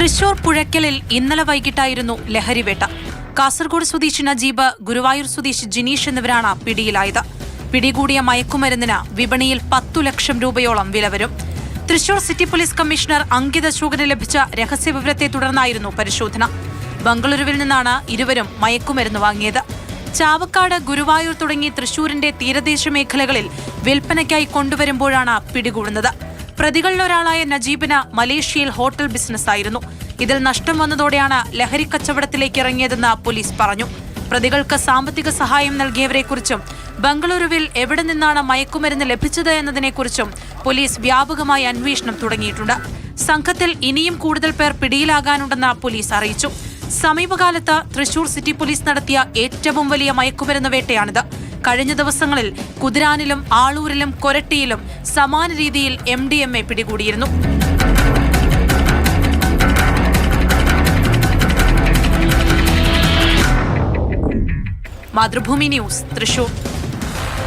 തൃശൂർ പുഴയ്ക്കലിൽ ഇന്നലെ വൈകിട്ടായിരുന്നു ലഹരിവേട്ട. കാസർഗോഡ് സ്വദേശി നജീബ് ഗുരുവായൂർ സ്വദേശി ജിനീഷ് എന്നിവരാണ് പിടിയിലായത്. പിടികൂടിയ മയക്കുമരുന്നിന് വിപണിയിൽ പത്തു ലക്ഷം രൂപയോളം വില വരും. Thrissur city police commissioner Ankit അശോകന് ലഭിച്ച രഹസ്യവിവരത്തെ തുടർന്നായിരുന്നു പരിശോധന. ബംഗളൂരുവിൽ നിന്നാണ് ഇരുവരും മയക്കുമരുന്ന് വാങ്ങിയത്. ചാവക്കാട് ഗുരുവായൂർ തുടങ്ങി തൃശൂരിന്റെ തീരദേശ മേഖലകളിൽ വിൽപ്പനയ്ക്കായി കൊണ്ടുവരുമ്പോഴാണ് പിടികൂടുന്നത്. പ്രതികളിലൊരാളായ നജീബിന് മലേഷ്യയിൽ ഹോട്ടൽ ബിസിനസ് ആയിരുന്നു. ഇതിൽ നഷ്ടം വന്നതോടെയാണ് ലഹരി കച്ചവടത്തിലേക്ക് ഇറങ്ങിയതെന്ന് പോലീസ് പറഞ്ഞു. പ്രതികൾക്ക് സാമ്പത്തിക സഹായം നൽകിയവരെക്കുറിച്ചും ബംഗളൂരുവിൽ എവിടെ നിന്നാണ് മയക്കുമരുന്ന് ലഭിച്ചത് എന്നതിനെക്കുറിച്ചും പോലീസ് വ്യാപകമായി അന്വേഷണം തുടങ്ങിയിട്ടുണ്ട്. സംഘത്തിൽ ഇനിയും കൂടുതൽ പേർ പിടിയിലാകാനുണ്ടെന്ന് പോലീസ് അറിയിച്ചു. സമീപകാലത്ത് തൃശൂർ സിറ്റി പോലീസ് നടത്തിയ ഏറ്റവും വലിയ മയക്കുമരുന്ന് വേട്ടയാണിത്. കഴിഞ്ഞ ദിവസങ്ങളിൽ കുതിരാനിലും ആളൂരിലും കൊരട്ടിയിലും സമാന രീതിയിൽ എം ഡി എം എ പിടികൂടിയിരുന്നു. മാതൃഭൂമി ന്യൂസ് തൃശൂർ.